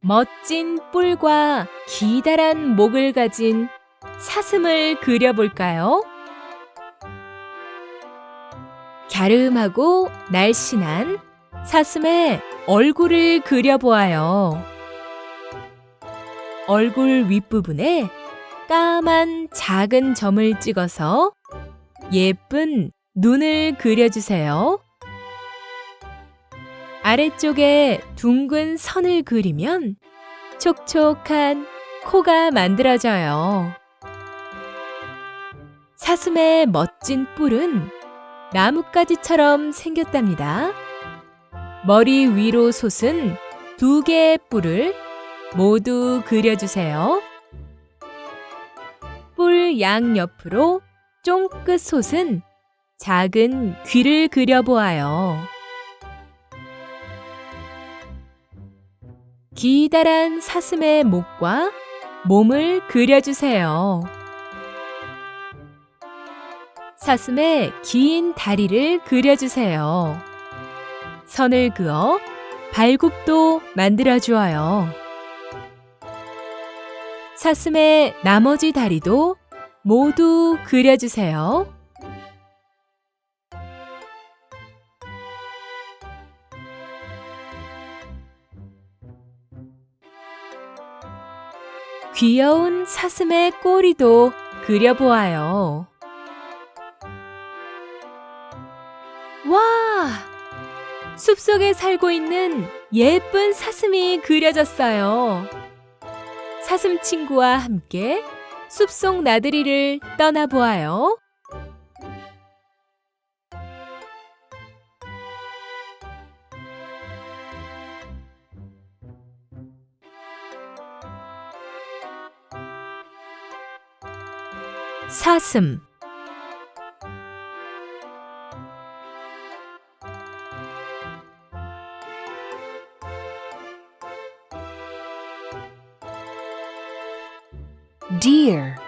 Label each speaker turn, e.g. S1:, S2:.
S1: 멋진 뿔과 기다란 목을 가진 사슴을 그려볼까요? 갸름하고 날씬한 사슴의 얼굴을 그려보아요. 얼굴 윗부분에 까만 작은 점을 찍어서 예쁜 눈을 그려주세요. 아래쪽에 둥근 선을 그리면 촉촉한 코가 만들어져요. 사슴의 멋진 뿔은 나뭇가지처럼 생겼답니다. 머리 위로 솟은 두 개의 뿔을 모두 그려주세요. 뿔 양옆으로 쫑긋 솟은 작은 귀를 그려보아요. 기다란 사슴의 목과 몸을 그려주세요. 사슴의 긴 다리를 그려주세요. 선을 그어 발굽도 만들어 주어요. 사슴의 나머지 다리도 모두 그려주세요. 귀여운 사슴의 꼬리도 그려보아요. 와! 숲속에 살고 있는 예쁜 사슴이 그려졌어요. 사슴 친구와 함께 숲속 나들이를 떠나보아요. 사슴. Deer